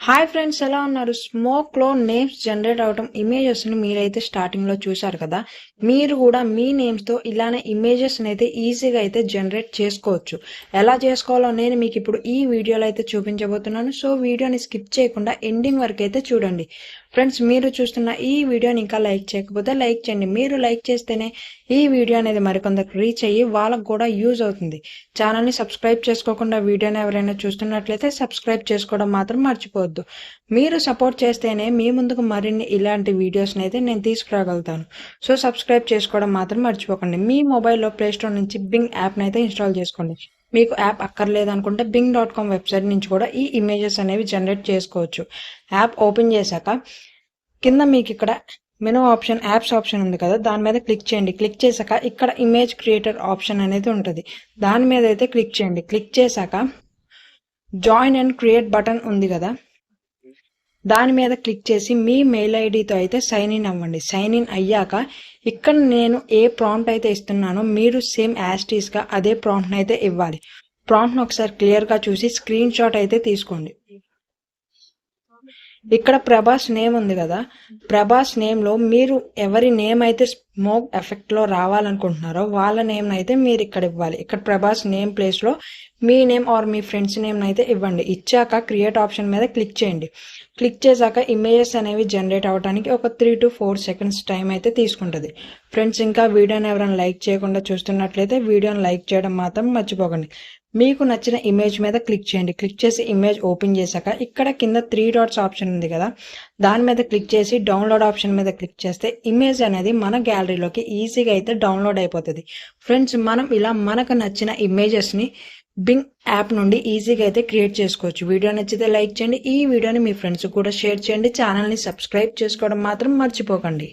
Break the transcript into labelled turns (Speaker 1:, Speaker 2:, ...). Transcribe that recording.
Speaker 1: Hi friends ఎలా ఉన్నారు? స్మోక్లో names generate అవటం ఇమేజెస్ని మీరైతే స్టార్టింగ్లో చూసారు కదా? మీరు కూడా మీ నేమ్స్తో ఇలానే ఇమేజెస్ అయితే ఈజీగా అయితే జనరేట్ చేసుకోవచ్చు. ఎలా చేసుకోవాలో నేను మీకు ఇప్పుడు ఈ వీడియోలో అయితే చూపించబోతున్నాను. సో వీడియోని స్కిప్ చేయకుండా ఎండింగ్ వరకు అయితే చూడండి. ఫ్రెండ్స్ మీరు చూస్తున్న ఈ వీడియోని ఇంకా లైక్ చేయకపోతే లైక్ చేయండి. మీరు లైక్ చేస్తేనే ఈ వీడియో అనేది మరికొందరికి రీచ్ అయ్యి వాళ్ళకు కూడా యూజ్ అవుతుంది. ఛానల్ని సబ్స్క్రైబ్ చేసుకోకుండా వీడియోని ఎవరైనా చూస్తున్నట్లయితే సబ్స్క్రైబ్ చేసుకోవడం మాత్రం మర్చిపోవద్దు. మీరు సపోర్ట్ చేస్తేనే మీ ముందుకు మరిన్ని ఇలాంటి వీడియోస్ని అయితే నేను తీసుకురాగలుగుతాను. సో సబ్స్క్రైబ్ చేసుకోవడం మాత్రం మర్చిపోకండి. మీ మొబైల్లో ప్లేస్టోర్ నుంచి బింగ్ యాప్ని అయితే ఇన్స్టాల్ చేసుకోండి. మీకు యాప్ అక్కర్లేదనుకుంటే బింగ్ డాట్ కామ్ వెబ్సైట్ నుంచి కూడా ఈ ఇమేజెస్ అనేవి జనరేట్ చేసుకోవచ్చు. యాప్ ఓపెన్ చేశాక కింద మీకు ఇక్కడ మెనూ ఆప్షన్ యాప్స్ ఆప్షన్ ఉంది కదా దాని మీద క్లిక్ చేయండి. క్లిక్ చేశాక ఇక్కడ ఇమేజ్ క్రియేటర్ ఆప్షన్ అనేది ఉంటుంది. దాని మీద అయితే క్లిక్ చేయండి. క్లిక్ చేశాక జాయిన్ అండ్ క్రియేట్ బటన్ ఉంది కదా దాని మీద క్లిక్ చేసి మీ మెయిల్ ఐడితో అయితే సైన్ ఇన్ అవ్వండి. సైన్ ఇన్ అయ్యాక ఇక్కడ నేను ఏ ప్రాంప్ట్ అయితే ఇస్తున్నానో మీరు సేమ్ యాస్టీస్గా అదే ప్రాంప్ట్ని అయితే ఇవ్వాలి. ప్రాంప్ట్ ఒకసారి క్లియర్గా చూసి స్క్రీన్ షాట్ అయితే తీసుకోండి. ఇక్కడ ప్రభాస్ నేమ్ ఉంది కదా. ప్రభాస్ నేమ్లో మీరు ఎవరి నేమ్ అయితే మోగ్ ఎఫెక్ట్లో రావాలనుకుంటున్నారో వాళ్ళ నేమ్ని అయితే మీరు ఇక్కడ ఇవ్వాలి. ఇక్కడ ప్రభాస్ నేమ్ ప్లేస్లో మీ నేమ్ ఆర్ మీ ఫ్రెండ్స్ నేమ్ని అయితే ఇవ్వండి. ఇచ్చాక క్రియేట్ ఆప్షన్ మీద క్లిక్ చేయండి. క్లిక్ చేశాక ఇమేజెస్ అనేవి జనరేట్ అవ్వడానికి ఒక three to four seconds time అయితే తీసుకుంటుంది. ఫ్రెండ్స్ ఇంకా వీడియోని ఎవరైనా లైక్ చేయకుండా చూస్తున్నట్లయితే వీడియోని లైక్ చేయడం మాత్రం మర్చిపోకండి. మీకు నచ్చిన ఇమేజ్ మీద క్లిక్ చేయండి. క్లిక్ చేసి ఇమేజ్ ఓపెన్ చేశాక ఇక్కడ కింద త్రీ డాట్స్ ఆప్షన్ ఉంది కదా. దాని మీద క్లిక్ చేసి డౌన్లోడ్ ఆప్షన్ మీద క్లిక్ చేస్తే ఇమేజ్ అనేది మన గ్యాలరీ గ్యాలరీలోకి ఈజీగా అయితే డౌన్లోడ్ అయిపోతుంది. ఫ్రెండ్స్ మనం ఇలా మనకు నచ్చిన ఇమేజెస్ని బింగ్ యాప్ నుండి ఈజీగా అయితే క్రియేట్ చేసుకోవచ్చు. వీడియో నచ్చితే లైక్ చేయండి. ఈ వీడియోని మీ ఫ్రెండ్స్ కూడా షేర్ చేయండి. ఛానల్ని సబ్స్క్రైబ్ చేసుకోవడం మాత్రం మర్చిపోకండి.